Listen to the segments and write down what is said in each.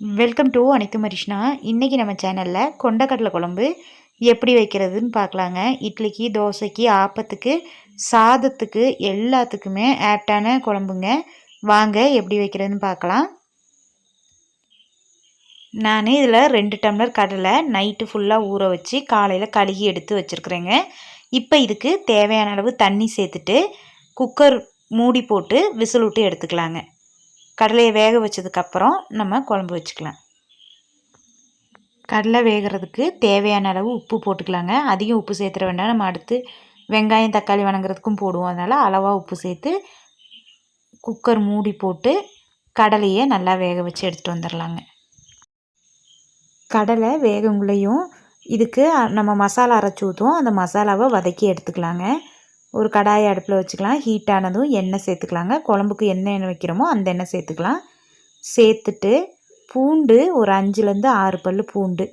Welcome to அனைத்து மரிஷ்னா. இன்றைக்கி நம்ம சேனலில் கொண்டக்கடலை குழம்பு எப்படி வைக்கிறதுன்னு பார்க்கலாங்க. இட்லிக்கு தோசைக்கு ஆப்பத்துக்கு சாதத்துக்கு எல்லாத்துக்குமே ஆப்டான குழம்புங்க. வாங்க எப்படி வைக்கிறதுன்னு பார்க்கலாம். நான் இதில் ரெண்டு டம்ளர் கடலை நைட்டு ஃபுல்லாக ஊற வச்சு காலையில் கழுகி எடுத்து வச்சுருக்குறேங்க. இப்போ இதுக்கு தேவையான அளவு தண்ணி சேர்த்துட்டு குக்கர் மூடி போட்டு விசில் விட்டு எடுத்துக்கலாங்க. கடலையை வேக வச்சதுக்கப்புறம் நம்ம குழம்பு வச்சுக்கலாம். கடலை வேகிறதுக்கு தேவையான அளவு உப்பு போட்டுக்கலாங்க. அதிகம் உப்பு சேர்த்துற வேண்டாம். நம்ம அடுத்து வெங்காயம் தக்காளி வணங்குறதுக்கும் போடுவோம். அதனால் அளவாக உப்பு சேர்த்து குக்கர் மூடி போட்டு கடலையை நல்லா வேக வச்சு எடுத்துகிட்டு வந்துடலாங்க கடலை வேகங்குள்ளேயும் இதுக்கு நம்ம மசாலா அரைச்சி ஊற்றுவோம் அந்த மசாலாவை வதக்கி எடுத்துக்கலாங்க. ஒரு கடாயை அடுப்பில் வச்சுக்கலாம். ஹீட்டானதும் எண்ணெய் சேர்த்துக்கலாங்க. குழம்புக்கு என்ன எண்ணெய் வைக்கிறோமோ அந்த எண்ணெய் சேர்த்துக்கலாம். சேர்த்துட்டு பூண்டு ஒரு அஞ்சுலேருந்து ஆறு பல் பூண்டு.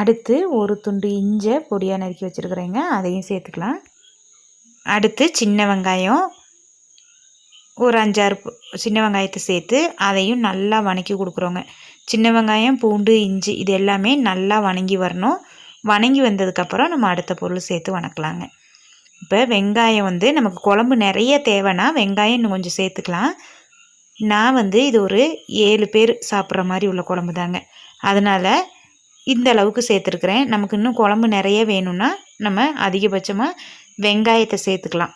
அடுத்து ஒரு துண்டு இஞ்சை பொடியாக நறுக்கி வச்சுருக்குறேங்க. அதையும் சேர்த்துக்கலாம். அடுத்து சின்ன வெங்காயம் ஒரு அஞ்சாறு சின்ன வெங்காயத்தை சேர்த்து அதையும் நல்லா வணக்கி கொடுக்குறோங்க. சின்ன வெங்காயம் பூண்டு இஞ்சி இது எல்லாமே நல்லா வணங்கி வரணும். வணங்கி வந்ததுக்கப்புறம் நம்ம அடுத்த பொருள் சேர்த்து வணக்கலாங்க. இப்போ வெங்காயம் வந்து நமக்கு குழம்பு நிறைய தேவைன்னா வெங்காயம் இன்னும் கொஞ்சம் சேர்த்துக்கலாம். நான் வந்து இது ஒரு ஏழு பேர் சாப்பிட்ற மாதிரி உள்ள குழம்பு தாங்க. அதனால் இந்த அளவுக்கு சேர்த்துருக்குறேன். நமக்கு இன்னும் குழம்பு நிறைய வேணும்னா நம்ம அதிகபட்சமாக வெங்காயத்தை சேர்த்துக்கலாம்.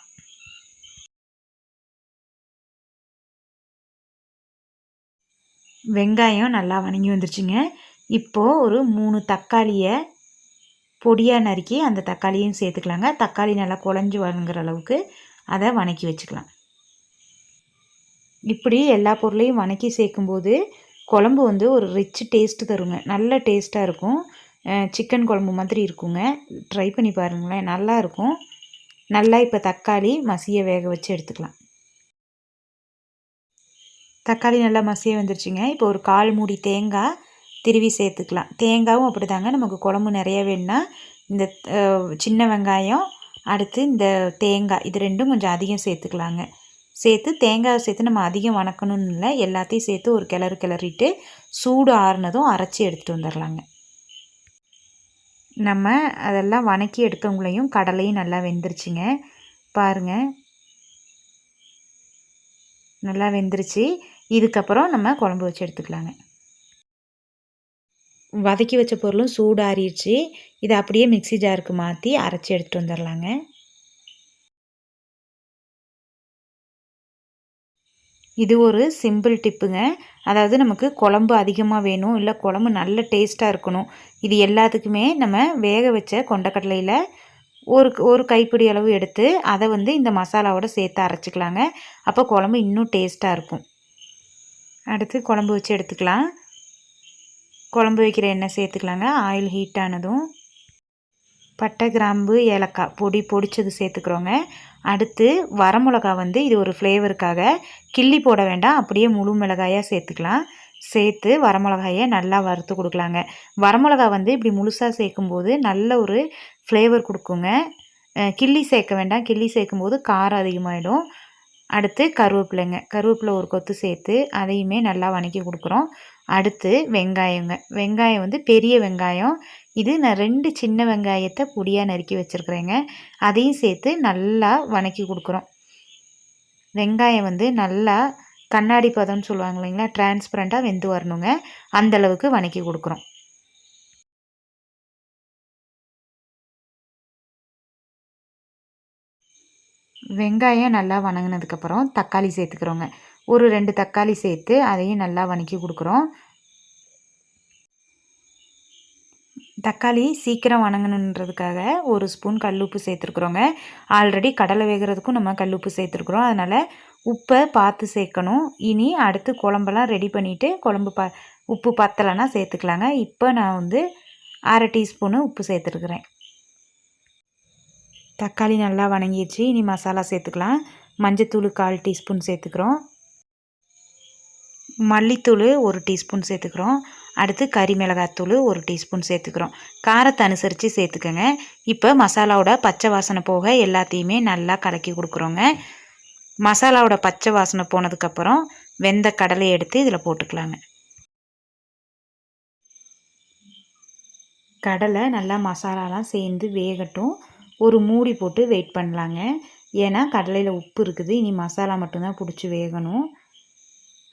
வெங்காயம் நல்லா வணங்கி வந்துருச்சுங்க. இப்போது ஒரு மூணு தக்காளியை பொடியாக நறுக்கி அந்த தக்காளியும் சேர்த்துக்கலாங்க. தக்காளி நல்லா குழஞ்சி வணங்குற அளவுக்கு அதை வணக்கி வச்சுக்கலாம். இப்படி எல்லா பொருளையும் வணக்கி சேர்க்கும்போது குழம்பு வந்து ஒரு ரிச் டேஸ்ட்டு தருங்க. நல்ல டேஸ்ட்டாக இருக்கும். சிக்கன் குழம்பு மாதிரி இருக்குங்க. ட்ரை பண்ணி பாருங்களேன். நல்லா இருக்கும். நல்லா இப்போ தக்காளி மசிய வேக வச்சு எடுத்துக்கலாம். தக்காளி நல்லா மசிய வந்துருச்சுங்க. இப்போ ஒரு கால் மூடி தேங்காய் திருவி சேர்த்துக்கலாம். தேங்காயும் அப்படி தாங்க நமக்கு குழம்பு நிறைய வேணும்னா இந்த சின்ன வெங்காயம் அடுத்து இந்த தேங்காய் இது ரெண்டும் கொஞ்சம் அதிகம் சேர்த்துக்கலாங்க. சேர்த்து தேங்காய் சேர்த்து நம்ம அதிகம் வணக்கணும்னு இல்லை. எல்லாத்தையும் சேர்த்து ஒரு கிளறு கிளறிட்டு சூடு ஆறுனதும் அரைச்சி எடுத்துகிட்டு வந்துடலாங்க நம்ம அதெல்லாம் வணக்கி எடுத்தவங்களையும் கடலையும் நல்லா வெந்துருச்சுங்க. பாருங்கள் நல்லா வெந்துருச்சு. இதுக்கப்புறம் நம்ம குழம்பு வச்சு எடுத்துக்கலாங்க. வதக்கி வச்ச பொருளும் சூடாறிடுச்சு. இதை அப்படியே மிக்சி ஜாருக்கு மாற்றி அரைச்சி எடுத்துகிட்டு வந்துடலாங்க இது ஒரு சிம்பிள் டிப்புங்க. அதாவது நமக்கு குழம்பு அதிகமாக வேணும் இல்லை குழம்பு நல்ல டேஸ்ட்டாக இருக்கணும். இது எல்லாத்துக்குமே நம்ம வேக வச்ச கொண்டக்கடலையில் ஒரு ஒரு கைப்பிடி அளவு எடுத்து அதை வந்து இந்த மசாலாவோட சேர்த்து அரைச்சிக்கலாங்க. அப்போ குழம்பு இன்னும் டேஸ்ட்டாக இருக்கும். அடுத்து குழம்பு வச்சு எடுத்துக்கலாம். குழம்பு வைக்கிற எண்ணெய் சேர்த்துக்கலாங்க. ஆயில் ஹீட் ஆனதும் பட்டை கிராம்பு ஏலக்காய் பொடி பொடிச்சது சேர்த்துக்கிறோங்க. அடுத்து வரமிளகா வந்து இது ஒரு ஃப்ளேவருக்காக கிள்ளி போட வேண்டாம். அப்படியே முழு மிளகாயாக சேர்த்துக்கலாம். சேர்த்து வரமிளகாயை நல்லா வறுத்து கொடுக்கலாங்க. வரமிளகா வந்து இப்படி முழுசாக சேர்க்கும்போது நல்ல ஒரு ஃப்ளேவர் கொடுக்குங்க. கிள்ளி சேர்க்க வேண்டாம். கிள்ளி சேர்க்கும்போது காரம் அதிகமாகிடும் அடுத்து கருவேப்பிலைங்க. கருவேப்பிலை ஒரு கொத்து சேர்த்து அதையுமே நல்லா வணக்கி கொடுக்குறோம். அடுத்து வெங்காயங்க. வெங்காயம் வந்து பெரிய வெங்காயம். இது நான் ரெண்டு சின்ன வெங்காயத்தை பொடியாக நறுக்கி வச்சுருக்குறேங்க. அதையும் சேர்த்து நல்லா வணக்கி கொடுக்குறோம். வெங்காயம் வந்து நல்லா கண்ணாடி பதம்னு சொல்லுவாங்க இல்லைங்களா? டிரான்ஸ்பரண்ட்டாக வெந்து வரணுங்க. அந்தளவுக்கு வணக்கி கொடுக்குறோம். வெங்காயம் நல்லா வணங்கினதுக்கப்புறம் தக்காளி சேர்த்துக்கிறோங்க. ஒரு ரெண்டு தக்காளி சேர்த்து அதையும் நல்லா வணக்கி கொடுக்குறோம். தக்காளி சீக்கிரம் வணங்கணுன்றதுக்காக ஒரு ஸ்பூன் கல்லுப்பு சேர்த்துருக்குறோங்க. ஆல்ரெடி கடலை வேகிறதுக்கும் நம்ம கல்லுப்பு சேர்த்துருக்குறோம். அதனால் உப்பை பார்த்து சேர்க்கணும். இனி அடுத்து குழம்பெல்லாம் ரெடி பண்ணிவிட்டு குழம்பு ப உப்பு பத்தலைன்னா சேர்த்துக்கலாங்க. இப்போ நான் வந்து அரை டீஸ்பூனு உப்பு சேர்த்துருக்குறேன். தக்காளி நல்லா வணங்கிடுச்சு. இனி மசாலா சேர்த்துக்கலாம். மஞ்சத்தூள் கால் டீஸ்பூன் சேர்த்துக்கிறோம். மல்லித்தூள் ஒரு டீஸ்பூன் சேர்த்துக்கிறோம். அடுத்து கறி மிளகாத்தூள் ஒரு டீஸ்பூன் சேர்த்துக்கிறோம். காரத்தை அனுசரித்து சேர்த்துக்கோங்க. இப்போ மசாலாவோட பச்சை வாசனை போக எல்லாத்தையுமே நல்லா கலக்கி கொடுக்குறோங்க. மசாலாவோட பச்சை வாசனை போனதுக்கப்புறம் வெந்த கடலை எடுத்து இதில் போட்டுக்கலாங்க. கடலை நல்லா மசாலாலாம் சேர்ந்து வேகட்டும். ஒரு மூடி போட்டு வெயிட் பண்ணலாங்க. ஏன்னா கடலையில் உப்பு இருக்குது. இனி மசாலா மட்டும்தான் பிடிச்சி வேகணும்.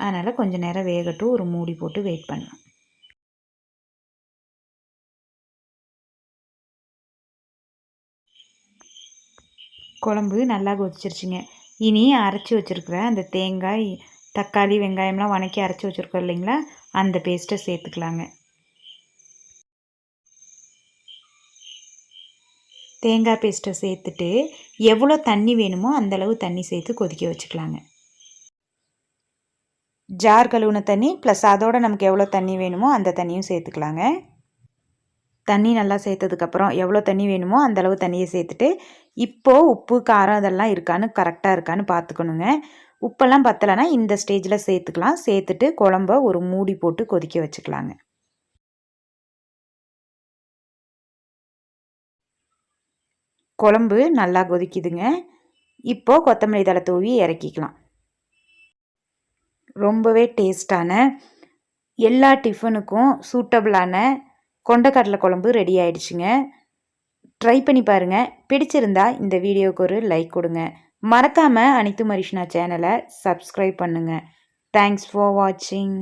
அதனால் கொஞ்சம் நேரம் வேகட்டும் ஒரு மூடி போட்டு வெயிட் பண்ணலாம். குழம்பு நல்லா கொதிச்சிருச்சுங்க. இனி அரைச்சி வச்சுருக்கிற அந்த தேங்காய் தக்காளி வெங்காயம்லாம் வணக்கி அரைச்சி வச்சுருக்கோம் இல்லைங்களா? அந்த பேஸ்ட்டை சேர்த்துக்கலாங்க. தேங்காய் பேஸ்ட்டை சேர்த்துட்டு எவ்வளோ தண்ணி வேணுமோ அந்தளவு தண்ணி சேர்த்து கொதிக்க வச்சுக்கலாங்க. ஜார் கழுவுன தண்ணி ப்ளஸ் அதோட நமக்கு எவ்வளோ தண்ணி வேணுமோ அந்த தண்ணியும் சேர்த்துக்கலாங்க. தண்ணி நல்லா சேர்த்ததுக்கப்புறம் எவ்வளோ தண்ணி வேணுமோ அந்தளவு தண்ணியை சேர்த்துட்டு இப்போது உப்பு காரம் இதெல்லாம் இருக்கான்னு கரெக்டாக இருக்கான்னு பார்த்துக்கணுங்க. உப்பெல்லாம் பத்தலைன்னா இந்த ஸ்டேஜில் சேர்த்துக்கலாம். சேர்த்துட்டு குழம்ப ஒரு மூடி போட்டு கொதிக்க வச்சுக்கலாங்க. குழம்பு நல்லா கொதிக்குதுங்க. இப்போது கொத்தமல்லி தலை தூவி இறக்கிக்கலாம். ரொம்பவே டேஸ்டான எல்லா டிஃபனுக்கும் சூட்டபிளான கொண்டக்கடலை குழம்பு ரெடி ஆயிடுச்சுங்க. ட்ரை பண்ணி பாருங்கள் பிடிச்சிருந்தா இந்த வீடியோவுக்கு ஒரு லைக் கொடுங்க. மறக்காமல் அனித்து மரிஷ்னா சேனலை சப்ஸ்கிரைப் பண்ணுங்கள் தேங்க்ஸ் ஃபார் வாட்சிங்